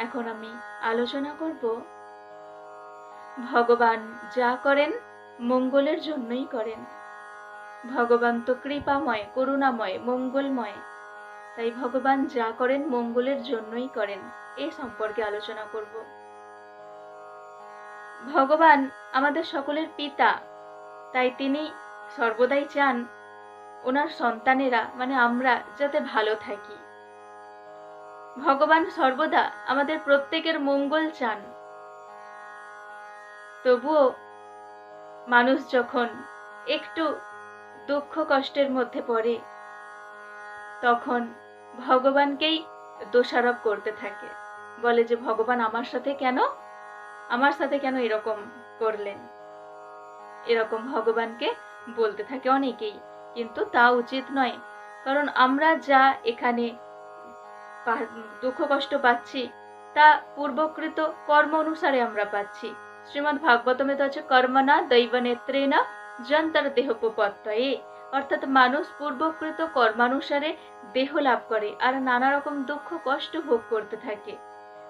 এখন আমি আলোচনা করব ভগবান যা করেন, মঙ্গলের জন্যই করেন। ভগবান তো কৃপাময়, করুণাময়, মঙ্গলময়। তাই ভগবান যা করেন, মঙ্গলের জন্যই করেন। এই সম্পর্কে আলোচনা করব। ভগবান আমাদের সকলের পিতা। তাই তিনি সর্বদাই চান ওনার সন্তানেরা মানে আমরা, যাতে ভালো থাকি। ভগবান সর্বদা আমাদের প্রত্যেকের মঙ্গল চান। তবুও মানুষ যখন একটু দুঃখ কষ্টের মধ্যে পড়ে, তখন ভগবানকেই দোষারোপ করতে থাকে। বলে যে, ভগবান আমার সাথে কেন? আমার সাথে কেন এরকম করলেন? এরকম ভগবানকে বলতে থাকে অনেকেই। কিন্তু তা উচিত নয়। কারণ আমরা যা এখানে দুঃখ কষ্ট পাচ্ছি, তা পূর্বকৃত কর্ম অনুসারে আমরা পাচ্ছি। শ্রীমৎ ভাগবতমে তো আছে কর্মনা দৈব নেত্রেনা যন্তর দেহোপত্যয়ে অর্থাৎ মানুষ পূর্বকৃত কর্মানুসারে দেহ লাভ করে আর নানা রকম দুঃখ কষ্ট ভোগ করতে থাকে।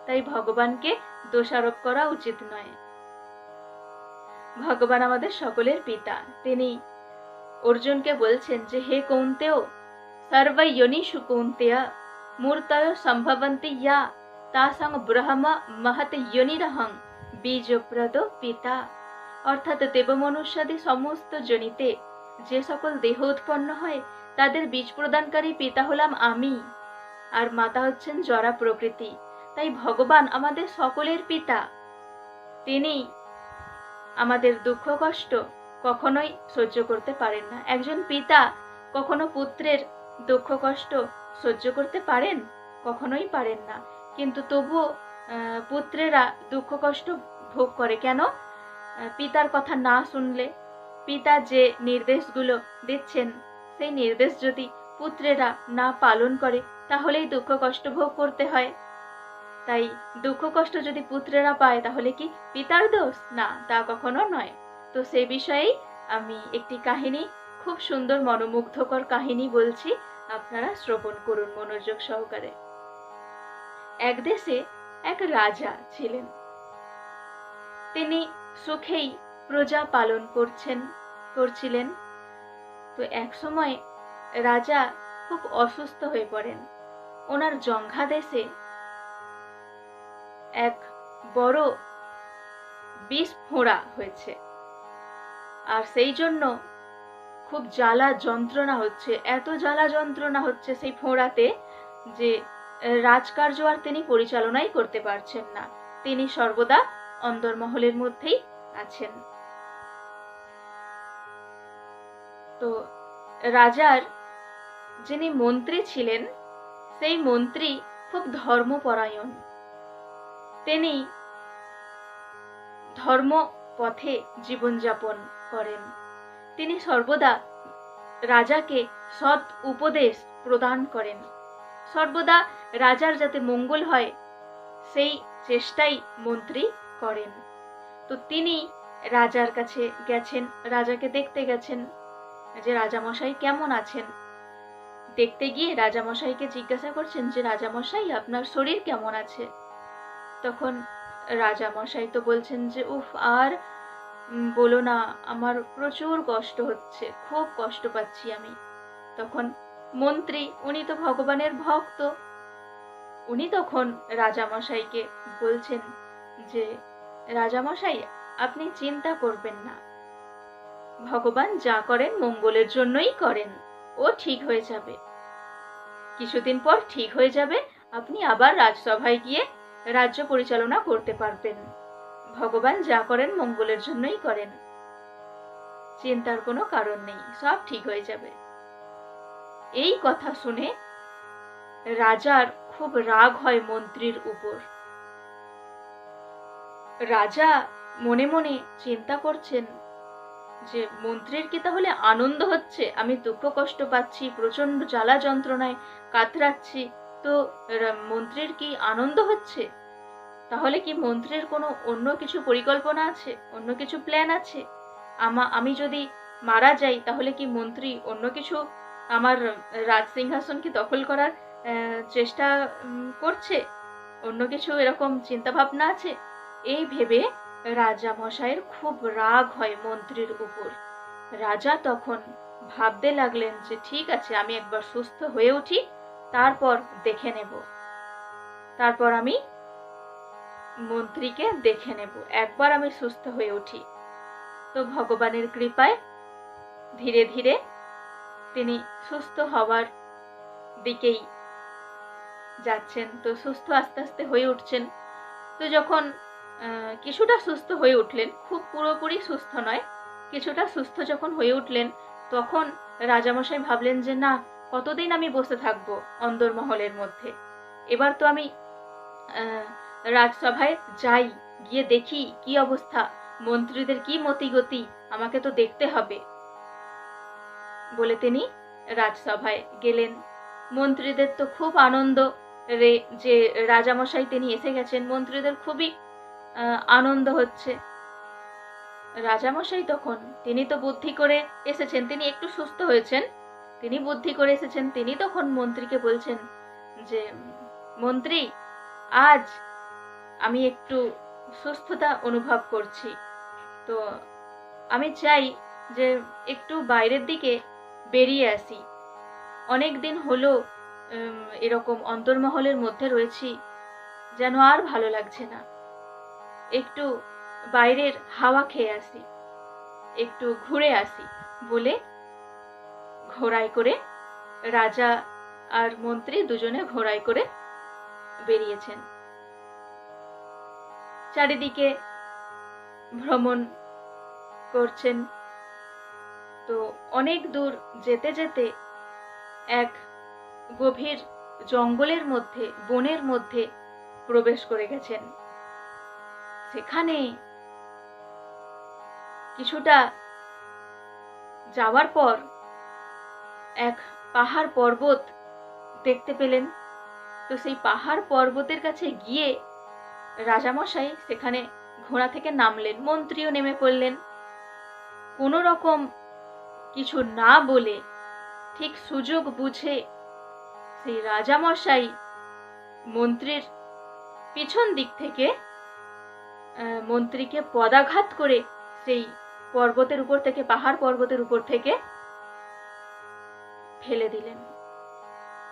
তাই ভগবানকে দোষারোপ করা উচিত নয়। ভগবান আমাদের সকলের পিতা। তিনি অর্জুনকে বলছেন যে, হে কৌন্তেয়, সর্বয়োনিষু কৌন্তেয় মূর্তয় সম্ভবন্তি ইয়া তাসং ব্রহ্ম মহৎ যোনিরহং বীজপ্রদ পিতা অর্থাৎ দেবমনুষ্যাদি সমস্ত জনিতে যে সকল দেহ উৎপন্ন হয়, তাদের বীজ প্রদানকারী পিতা হলাম আমি। আর মাতা হচ্ছেন জরা প্রকৃতি, তাই ভগবান আমাদের সকলের পিতা। তিনি আমাদের দুঃখ, কষ্ট কখনোই সহ্য করতে পারেন না। একজন পিতা কখনো পুত্রের দুঃখ, কষ্ট সহ্য করতে পারেন? কখনোই পারেন না। কিন্তু তবুও পুত্রেরা দুঃখ, কষ্ট ভোগ করে কেন? পিতার কথা না শুনলে পিতা যে নির্দেশগুলো দিচ্ছেন, সেই নির্দেশ যদি পুত্রেরা না পালন করে, তাহলেই দুঃখ, কষ্ট ভোগ করতে হয়। তাই দুঃখ, কষ্ট যদি পুত্রেরা পায়, তাহলে কি পিতার দোষ? না, তা কখনো নয়। তো সে বিষয়েই আমি একটি কাহিনী, খুব সুন্দর, মনোমুগ্ধকর কাহিনী বলছি। আপনারা শ্রবণ করুন মনোযোগ সহকারে। এক দেশে এক রাজা ছিলেন। তিনি সুখেই প্রজা পালন করছেন, করছিলেন। তো এক সময় রাজা খুব অসুস্থ হয়ে পড়েন। ওনার জঙ্ঘা দেশে এক বড় বিষ ফোঁড়া হয়েছে। আর সেই জন্য খুব জ্বালা যন্ত্রণা হচ্ছে, এত জ্বালা যন্ত্রণা হচ্ছে সেই ফোঁড়াতে যে রাজকার্য আর তিনি পরিচালনাই করতে পারছেন না। তিনি সর্বদা অন্দরমহলের মধ্যেই আছেন। তো রাজার যিনি মন্ত্রী ছিলেন, সেই মন্ত্রী খুব ধর্মপরায়ণ। তিনি ধর্ম পথে জীবনযাপন করেন। তিনি সর্বদা রাজাকে সৎ উপদেশ প্রদান করেন। সর্বদা রাজার যাতে মঙ্গল হয়, সেই চেষ্টাই মন্ত্রী করেন। তো তিনি রাজার কাছে গেছেন, রাজাকে দেখতে গেছেন যে রাজামশাই কেমন আছেন। দেখতে গিয়ে রাজামশাইকে জিজ্ঞাসা করছেন যে, রাজামশাই, আপনার শরীর কেমন আছে? তখন রাজামশাই তো বলছেন যে, উফ, আর বলো না, আমার প্রচুর কষ্ট হচ্ছে, খুব কষ্ট পাচ্ছি আমি। তখন মন্ত্রী, উনি তো ভগবানের ভক্ত। উনি তখন রাজামশাইকে বলছেন যে, রাজামশাই, আপনি চিন্তা করবেন না। ভগবান যা করেন মঙ্গলের জন্যই করেন, ও ঠিক হয়ে যাবে। কিছুদিন পর ঠিক হয়ে যাবে, আপনি আবার রাজসভায় গিয়ে রাজ্য পরিচালনা করতে পারবেন। ভগবান যা করেন মঙ্গলের জন্যই করেন। চিন্তার কোনো কারণ নেই, সব ঠিক হয়ে যাবে। এই কথা শুনে রাজার খুব রাগ হয় মন্ত্রীর উপর। রাজা মনে মনে চিন্তা করছেন যে, মন্ত্রীর কি তাহলে আনন্দ হচ্ছে? আমি দুঃখ কষ্ট পাচ্ছি প্রচণ্ড জ্বালা যন্ত্রণায় কাতরাচ্ছি, তো মন্ত্রীর কি আনন্দ হচ্ছে? তাহলে কি মন্ত্রীর কোনো অন্য কিছু পরিকল্পনা আছে? অন্য কিছু প্ল্যান আছে? আমা, আমি যদি মারা যাই, তাহলে কি মন্ত্রী অন্য কিছু আমার রাজ সিংহাসন কি দখল করার চেষ্টা করছে? অন্য কিছু এরকম চিন্তা ভাবনা আছে? এই ভেবে রাজা মশাইয়ের খুব রাগ হয় মন্ত্রীর উপর। রাজা তখন ভাবতে লাগলেন যে ঠিক আছে, আমি একবার সুস্থ হয়ে উঠি, তারপর দেখে নেব। তারপর আমি মন্ত্রীকে দেখে নেব, একবার আমি সুস্থ হয়ে উঠি। তো ভগবানের কৃপায় ধীরে ধীরে তিনি সুস্থ হওয়ার দিকেই যাচ্ছেন, তো সুস্থ আস্তে আস্তে হয়ে উঠছেন। তো যখন কিছুটা সুস্থ হয়ে উঠলেন, খুব পুরোপুরি সুস্থ নয়, কিছুটা সুস্থ যখন হয়ে উঠলেন, তখন রাজামশাই ভাবলেন যে, না, কতদিন আমি বসে থাকব অন্দরমহলের মধ্যে? এবার তো আমি রাজসভায় যাই, গিয়ে দেখি কি অবস্থা। মন্ত্রীদের কি মতিগতি, আমাকে তো দেখতে হবে। বলে তিনি রাজসভায় গেলেন। মন্ত্রীদের তো খুব আনন্দ রে যে রাজামশাই তিনি এসে গেছেন। মন্ত্রীদের খুবই আনন্দ হচ্ছে। রাজামশাই তখন, তিনি তো বুদ্ধি করে এসেছেন, তিনি একটু সুস্থ হয়েছেন। তিনি বুদ্ধি করে এসেছেন, তিনি তখন মন্ত্রীকে বলছেন যে, মন্ত্রী, আজ আমি একটু সুস্থতা অনুভব করছি। তো আমি চাই যে একটু বাইরের দিকে বেরিয়ে আসি। অনেক দিন হলো এরকম অন্তর্মহলের মধ্যে রয়েছি যেন আর ভালো লাগছে না। একটু বাইরের হাওয়া খেয়ে আসি। একটু ঘুরে আসি বলে ঘোড়ায় করে রাজা আর মন্ত্রী দুজনে ঘোড়ায় করে বেরিয়েছেন। চারিদিকে ভ্রমণ করছেন। তো অনেক দূর যেতে যেতে এক গভীর জঙ্গলের মধ্যে, বনের মধ্যে প্রবেশ করে গেছেন। সেখানে কিছুটা যাওয়ার পর এক পাহাড় পর্বত দেখতে পেলেন। তো সেই পাহাড় পর্বতের কাছে গিয়ে রাজামশাই সেখানে ঘোড়া থেকে নামলেন, মন্ত্রীও নেমে পড়লেন। কোনো রকম কিছু না বলে ঠিক সুযোগ বুঝে সেই রাজামশাই মন্ত্রীর পিছন দিক থেকে মন্ত্রীকে পদাঘাত করে সেই পর্বতের উপর থেকে, পাহাড় পর্বতের উপর থেকে ফেলে দিলেন।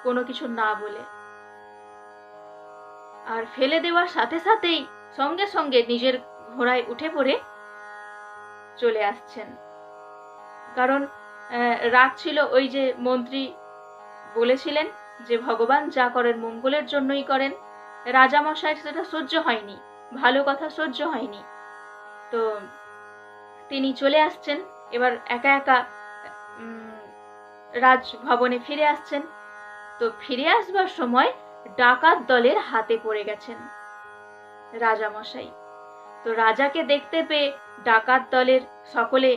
কোনো কিছু না বলে। আর ফেলে দেওয়ার সাথে সাথেই সঙ্গে সঙ্গে নিজের ঘোড়ায় উঠে পড়ে চলে আসছেন। কারণ রাগ ছিল ওই যে মন্ত্রী বলেছিলেন যে ভগবান যা করেন মঙ্গলের জন্যই করেন। রাজামশাই সেটা সহ্য হয়নি, ভালো কথা সহ্য হয়নি। তো তিনি চলে আসছেন, এবার একা একা রাজভবনে ফিরে আসছেন। তো ফিরে আসবার সময় ডাকাত দলের হাতে পড়ে গেছেন। রাজামশাই, তো রাজাকে দেখতে পেয়ে ডাকাত দলের সকলে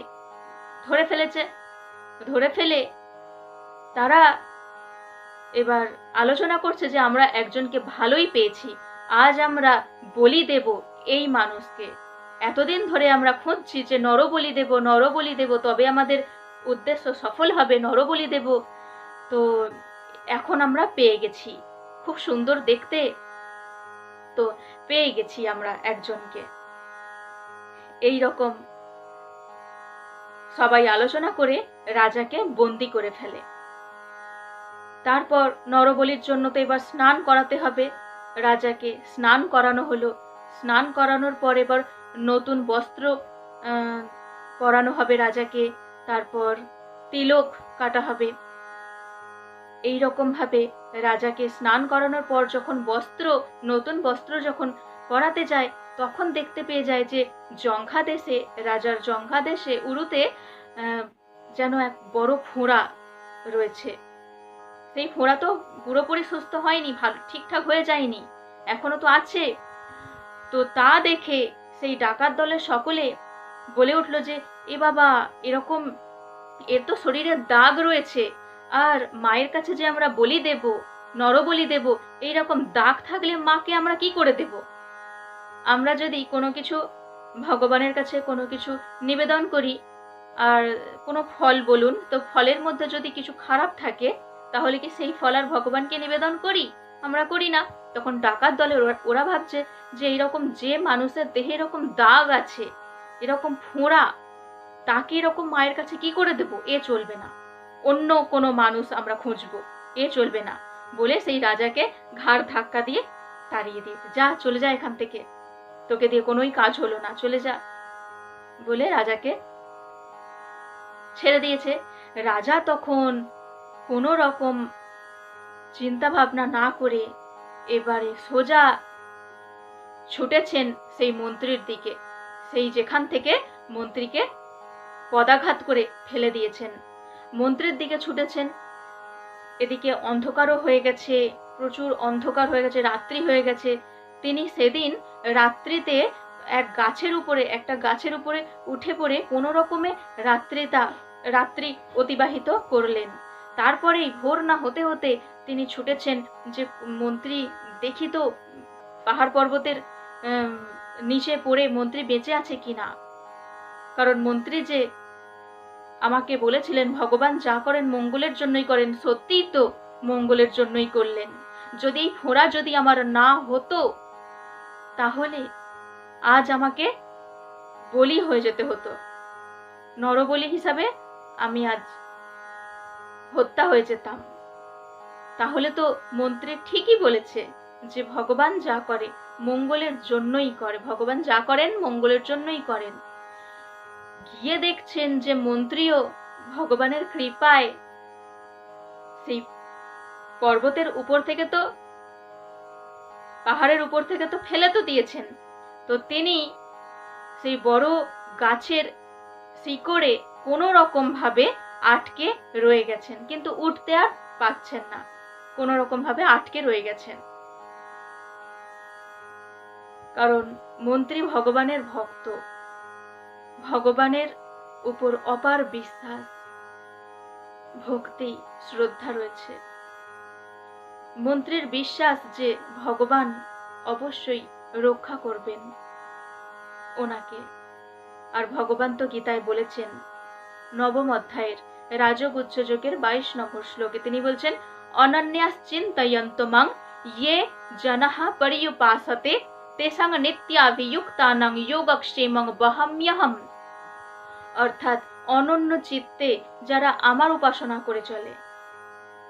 ধরে ফেলেছে, ধরে ফেলে তারা এবার আলোচনা করছে যে আমরা একজনকে ভালোই পেয়েছি, আজ আমরা বলি দেব এই মানুষকে। এতদিন ধরে আমরা খুঁজছি যে নরবলি দেব নরবলি দেব, তবে আমাদের উদ্দেশ্য সফল হবে নরবলি দেব, তো এখন আমরা পেয়ে গেছি। খুব সুন্দর দেখতে। তো পেয়ে গেছি আমরা একজনকে। এই রকম সবাই আলোচনা করে রাজাকে বন্দি করে ফেলে। তারপর নরবলির জন্য তো এবার স্নান করাতে হবে। রাজাকে স্নান করানো হলো। স্নান করানোর পর এবার নতুন বস্ত্র পরানো হবে রাজাকে। তারপর তিলক কাটা হবে। এই রকম ভাবে রাজাকে স্নান করানোর পর যখন বস্ত্র, নতুন বস্ত্র যখন পরাতে যায়, তখন দেখতে পেয়ে যায় যে জঙ্ঘা দেশে রাজার জঙ্ঘা দেশে উরুতে যেন এক বড় ফোঁড়া রয়েছে। সেই ফোঁড়া তো পুরোপুরি সুস্থ হয়নি, ভালো, ঠিকঠাক হয়ে যায়নি, এখনও তো আছে। তো তা দেখে সেই ডাকাত দলের সকলে বলে উঠল যে, এ বাবা, এরকম, এর তো শরীরে দাগ রয়েছে আর মায়ের কাছে যে আমরা বলি দেব, নরবলি দেব, এইরকম দাগ থাকলে মাকে আমরা কি করে দেব? আমরা যদি কোনো কিছু ভগবানের কাছে কোনো কিছু নিবেদন করি, আর কোনো ফল বলুন, তো ফলের মধ্যে যদি কিছু খারাপ থাকে, তাহলে কি সেই ফল আর ভগবানকে নিবেদন করি? আমরা করি না। তখন ডাকাত দলে ওরা- ভাবছে যে এরকম যে মানুষের দেহে এরকম দাগ আছে, এরকম ফোঁড়া, তাকে এরকম মায়ের কাছে কি করে দেব? এ চলবে না। অন্য কোনো মানুষ আমরা খুঁজবো। এ চলবে না। বলে সেই রাজাকে ঘাড় ধাক্কা দিয়ে তাড়িয়ে দিয়েছে যা, চলে যা এখান থেকে। তোকে দিয়ে কোনোই কাজ হলো না, চলে যা। বলে রাজাকে ছেড়ে দিয়েছে। রাজা তখন কোনো রকম চিন্তা ভাবনা না করে এবারে সোজা ছুটেছেন সেই মন্ত্রীর দিকে। সেই যেখান থেকে মন্ত্রীকে পদাঘাত করে ফেলে দিয়েছেন। মন্ত্রীর দিকে ছুটেছেন। এদিকে অন্ধকারও হয়ে গেছে, প্রচুর অন্ধকার হয়ে গেছে, রাত্রি হয়ে গেছে। তিনি সেদিন রাত্রিতে এক গাছের উপরে, একটা গাছের উপরে উঠে পড়ে কোনো রকমে রাত্রিতা, রাত্রি অতিবাহিত করলেন। তারপরেই ভোর না হতে হতে তিনি ছুটেছেন যে মন্ত্রী দেখি তো পাহাড় পর্বতের নিচে পড়ে মন্ত্রী বেঁচে আছে কিনা। কারণ মন্ত্রী যে আমাকে বলেছিলেন, ভগবান যা করেন মঙ্গলের জন্যই করেন, সত্যিই তো মঙ্গলের জন্যই করলেন। যদি এই ফোঁড়া যদি আমার না হতো, তাহলে আজ আমাকে বলি হয়ে যেতে হতো। নরবলি হিসাবে আমি আজ হত্যা হয়ে যেতাম। তাহলে তো মন্ত্রী ঠিকই বলেছে যে, ভগবান যা করে মঙ্গলের জন্যই করে, ভগবান যা করেন মঙ্গলের জন্যই করেন। গিয়ে দেখছেন যে মন্ত্রীও ভগবানের কৃপায় সেই পর্বতের উপর থেকে তো, পাহাড়ের উপর থেকে তো ফেলে তো দিয়েছেন। তো তিনি সেই বড় গাছের শিকড়ে কোনো রকম ভাবে আটকে রয়ে গেছেন, কিন্তু উঠতে আর পাচ্ছেন না। কোনো রকম ভাবে আটকে রয়ে গেছেন। কারণ মন্ত্রী ভগবানের ভক্ত। ভগবানের উপর অপার বিশ্বাস, ভক্তি, শ্রদ্ধা রয়েছে। মন্ত্রীর বিশ্বাস যে ভগবান অবশ্যই রক্ষা করবেন ওনাকে। আর ভগবান তো গীতায় বলেছেন, নবম অধ্যায়ের রাজগুচ্ছ যোগের বাইশ নম্বর শ্লোকে তিনি বলছেন অনন্যাস চিন্তয়ন্ত মাং ইয়ে জনাহা পরিউপাসতে তেসাং নিত্যাভিযুক্তানাং যোগক্ষেমং বহাম্যহম। অর্থাৎ অনন্য চিত্তে যারা আমার উপাসনা করে চলে।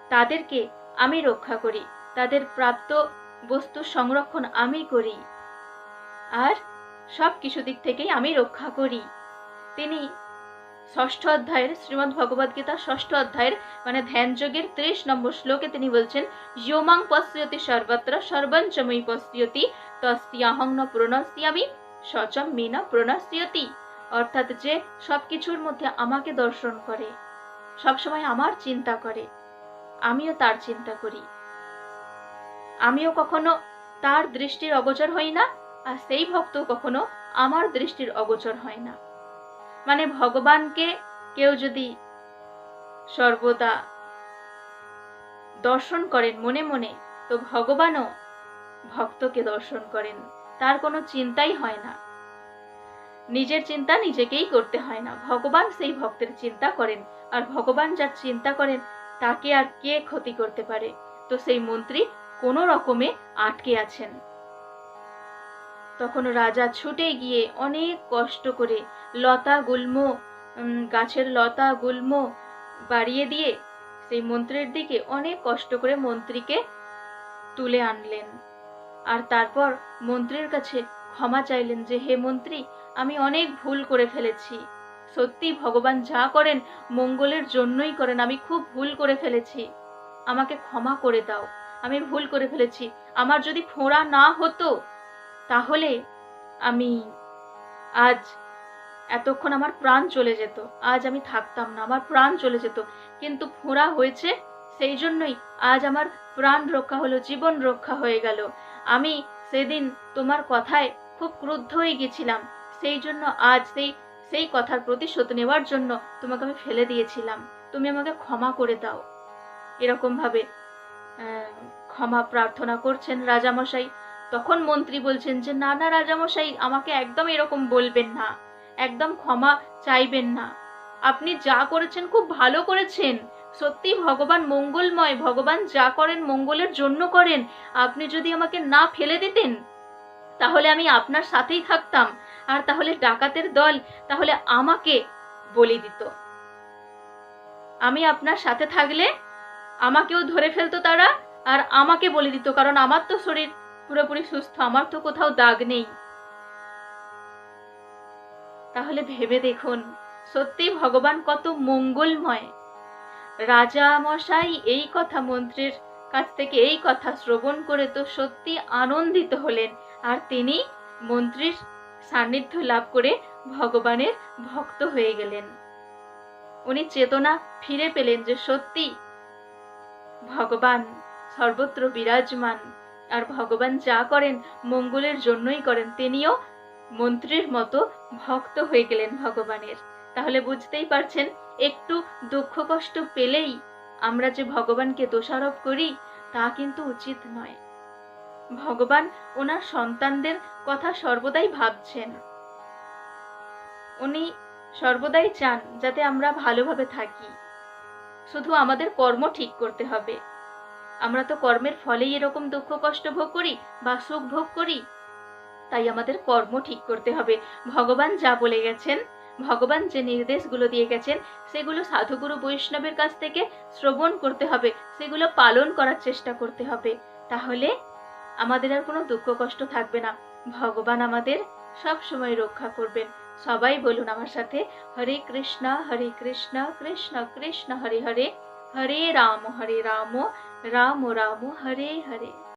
তাদেরকে আমি রক্ষা করি, তাদের প্রাপ্ত বস্তু সংরক্ষণ আমি করি। আর সব কিছু দিক থেকেই আমি রক্ষা করি। তিনি ষষ্ঠ অধ্যায়ের শ্রীমদ্ ভগবদ গীতা ষষ্ঠ অধ্যায়ের মানে ধ্যান যোগের ত্রিশ নম্বর শ্লোকে তিনি বলছেন, ইয়োমাং পশ্যতি সর্বত্র সর্বঞ্চময়ী পশ্যতি তস্যাহং ন প্রণস্যামি সচম মিনা প্রণস্যতি অর্থাৎ যে সব কিছুর মধ্যে আমাকে দর্শন করে, সবসময় আমার চিন্তা করে, আমিও তার চিন্তা করি। আমিও কখনো তার দৃষ্টির অগোচর হই না, আর সেই ভক্ত কখনো আমার দৃষ্টির অগোচর হয় না। মানে ভগবানকে কেউ যদি সর্বদা দর্শন করেন মনে মনে, তো ভগবানও ভক্তকে দর্শন করেন, তার কোনো চিন্তাই হয় না। নিজের চিন্তা নিজেকেই করতে হয় না। ভগবান সেই ভক্তের চিন্তা করেন, আর ভগবান যার চিন্তা করেন, তাকে আর কে ক্ষতি করতে পারে? তো সেই মন্ত্রী কোনো রকমে আটকে আছেন। তখন রাজা ছুটে গিয়ে অনেক কষ্ট করে লতা গুল্ম গাছের লতা গুল্ম বাড়িয়ে দিয়ে সেই মন্ত্রীর দিকে অনেক কষ্ট করে মন্ত্রীকে তুলে আনলেন। আর তারপর মন্ত্রীর কাছে ক্ষমা চাইলেন যে, হে মন্ত্রী আমি অনেক ভুল করে ফেলেছি। সত্যি ভগবান যা করেন মঙ্গলের জন্যই করেন, আমি খুব ভুল করে ফেলেছি। আমাকে ক্ষমা করে দাও, আমি ভুল করে ফেলেছি। আমার যদি ফোঁড়া না হতো, তাহলে আমি আজ এতক্ষণ আমার প্রাণ চলে যেত। আজ আমি থাকতাম না, আমার প্রাণ চলে যেত। কিন্তু ফোঁড়া হয়েছে, সেই জন্যই আজ আমার প্রাণ রক্ষা হলো, জীবন রক্ষা হয়ে গেল। আমি সেদিন তোমার কথায় খুব ক্রুদ্ধ হয়ে গেছিলাম। সেই জন্য আজ সেই সেই কথার প্রতিশোধ নেওয়ার জন্য তোমাকে আমি ফেলে দিয়েছিলাম। তুমি আমাকে ক্ষমা করে দাও। এরকম ভাবে ক্ষমা প্রার্থনা করছেন রাজামশাই। তখন মন্ত্রী বলছেন যে, না না, রাজামশাই, আমাকে একদম এরকম বলবেন না। একদম ক্ষমা চাইবেন না। আপনি যা করেছেন খুব ভালো করেছেন। সত্যি ভগবান মঙ্গলময়, ভগবান যা করেন মঙ্গলের জন্য করেন। আপনি যদি আমাকে না ফেলে দিতেন, তাহলে আমি আপনার সাথেই থাকতাম। আর তাহলে ডাকাতের দল তাহলে আমাকে বলি দিত। আমি আপনার সাথে থাকলে আমাকেও ধরে ফেলতো তারা আর আমাকে বলে দিত, কারণ আমার তো শরীর পুরোপুরি সুস্থ, আমার তো কোথাও দাগ নেই। তাহলে ভেবে দেখুন, সত্যি ভগবান কত মঙ্গলময়। রাজা মশাই এই কথা মন্ত্রীর কাছ থেকে এই কথা শ্রবণ করে তো সত্যি আনন্দিত হলেন, আর তিনি মন্ত্রীর সান্নিধ্য লাভ করে ভগবানের ভক্ত হয়ে গেলেন। উনি চেতনা ফিরে পেলেন যে সত্যি ভগবান সর্বত্র বিরাজমান, আর ভগবান যা করেন মঙ্গলের জন্যই করেন, তিনিও মন্ত্রীর মতো ভক্ত হয়ে গেলেন ভগবানের। তাহলে বুঝতেই পারছেন, একটু দুঃখ কষ্ট পেলেই আমরা যে ভগবানকে দোষারোপ করি, তা কিন্তু উচিত নয়। ভগবান ওনার সন্তানদের কথা সর্বদাই ভাবছেন। উনি সর্বদাই চান যাতে আমরা ভালোভাবে থাকি। শুধু আমাদের কর্ম ঠিক করতে হবে। আমরা তো কর্মের ফলেই এরকম দুঃখ কষ্ট ভোগ করি বা সুখ ভোগ করি। তাই আমাদের কর্ম ঠিক করতে হবে। ভগবান যা বলে গেছেন, ভগবান যে নির্দেশগুলো দিয়ে গেছেন, সেগুলো সাধুগুরু বৈষ্ণবের কাছ থেকে শ্রবণ করতে হবে, সেগুলো পালন করার চেষ্টা করতে হবে। তাহলে আমাদের আর কোনো দুঃখ কষ্ট থাকবে না। ভগবান আমাদের সব সময় রক্ষা করবেন। সবাই বলুন আমার সাথে, হরে কৃষ্ণ হরে কৃষ্ণ কৃষ্ণ কৃষ্ণ, হরে হরে হরে রাম হরে রাম রাম রাম, হরে হরে।